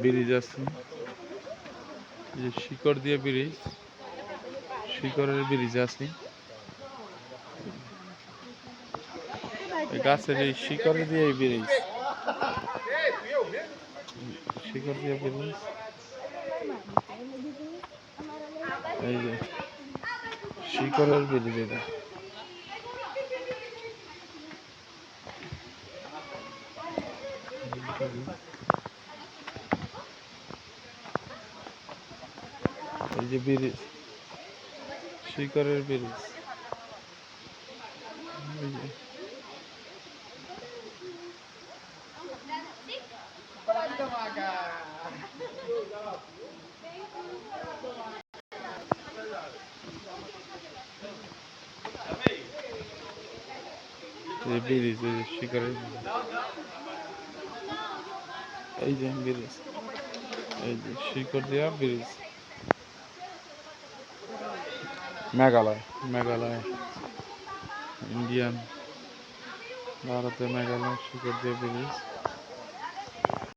Bridge আছে। যে শিকড় দিয়ে ব্রিজ, শিকড়ের ব্রিজ আছে। গাছের এই শিকড় দিয়ে এই ব্রিজ। শিকড় দিয়ে ব্রিজ। এই যে শিকড়ের ব্রিজ এটা। এই যে ব্রিজ শিকড়ের ব্রিজ এই যে এই ব্রিজ এই যে শিকড়ের ব্রিজ এই যে ব্রিজ এই যে শিকড় দিয়া ব্রিজ। মেঘালয়। মেঘালয় ইন্ডিয়ান ভারতের মেঘালয় শিকড় দিয়া ব্রিজ।